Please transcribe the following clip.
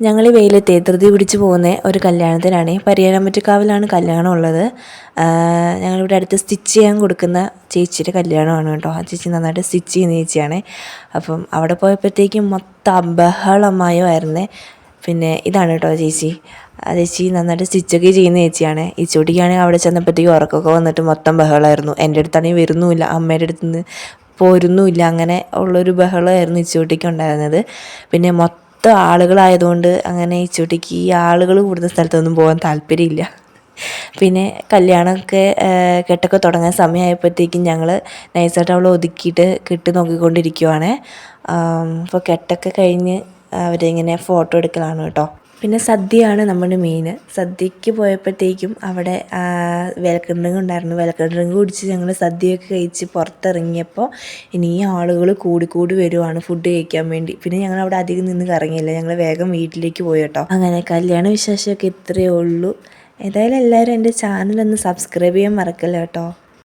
ഞങ്ങൾ ഈ വെയിലത്തെ ധൃതി പിടിച്ച് പോകുന്ന ഒരു കല്യാണത്തിനാണ്. പരിയാരമ്പറ്റക്കാവിലാണ് കല്യാണം ഉള്ളത് ഞങ്ങളിവിടെ അടുത്ത് സ്റ്റിച്ച് ചെയ്യാൻ കൊടുക്കുന്ന ചേച്ചിയുടെ കല്യാണമാണ് കേട്ടോ. ആ ചേച്ചി നന്നായിട്ട് സ്റ്റിച്ച് ചെയ്യുന്ന ചേച്ചിയാണ്. അപ്പം അവിടെ പോയപ്പോഴത്തേക്കും മൊത്തം ബഹളമയമായിരുന്നേ പിന്നെ ഇതാണ് കേട്ടോ ചേച്ചി. ആ ചേച്ചി നന്നായിട്ട് സ്റ്റിച്ചൊക്കെ ചെയ്യുന്ന ചേച്ചിയാണ്. ഈ ചൊടിക്കാണെങ്കിൽ അവിടെ ചെന്നപ്പോഴത്തേക്കും ഉറക്കമൊക്കെ വന്നിട്ട് മൊത്തം ബഹളമായിരുന്നു. എന്റെ അടുത്താണെങ്കിൽ വരുന്നുമില്ല. അമ്മയുടെ അടുത്ത് നിന്ന് പോരുന്നുമില്ല. അങ്ങനെ ഉള്ളൊരു ബഹളമായിരുന്നു ഇച്ചോട്ടിക്ക് ഉണ്ടായിരുന്നത്. പിന്നെ മൊത്തം ആളുകളായതുകൊണ്ട് അങ്ങനെ ഇച്ചൂട്ടിക്ക് ഈ ആളുകൾ കൂടുന്ന സ്ഥലത്തൊന്നും പോകാൻ താല്പര്യമില്ല. പിന്നെ കല്യാണമൊക്കെ കെട്ടൊക്കെ തുടങ്ങാൻ സമയമായപ്പോഴത്തേക്കും ഞങ്ങൾ നൈസായിട്ട് അവളെ ഒതുക്കിയിട്ട് കെട്ട് നോക്കിക്കൊണ്ടിരിക്കുവാണ്. അപ്പോൾ കെട്ടൊക്കെ കഴിഞ്ഞ് അവരിങ്ങനെ ഫോട്ടോ എടുക്കലാണ് കേട്ടോ. പിന്നെ സദ്യയാണ് നമ്മുടെ മെയിൻ സദ്യയ്ക്ക് പോയപ്പോഴത്തേക്കും അവിടെ വെൽക്കം ഡ്രിങ്ക് ഉണ്ടായിരുന്നു. വെൽക്കം ഡ്രിങ്ക് കുടിച്ച് ഞങ്ങൾ സദ്യയൊക്കെ കഴിച്ച് പുറത്തിറങ്ങിയപ്പോൾ ഇനി ആളുകൾ കൂടിക്കൂടി കൂടി വരുവാണ് ഫുഡ് കഴിക്കാൻ വേണ്ടി. പിന്നെ ഞങ്ങൾ അവിടെ അധികം നിന്ന് കറങ്ങിയില്ല. ഞങ്ങൾ വേഗം വീട്ടിലേക്ക് പോയി കേട്ടോ. അങ്ങനെ കല്യാണ വിശേഷമൊക്കെ ഇത്രയേ ഉള്ളൂ. ഏതായാലും എല്ലാവരും എന്റെ ചാനൽ ഒന്ന് സബ്സ്ക്രൈബ് ചെയ്യാൻ മറക്കല്ല കേട്ടോ.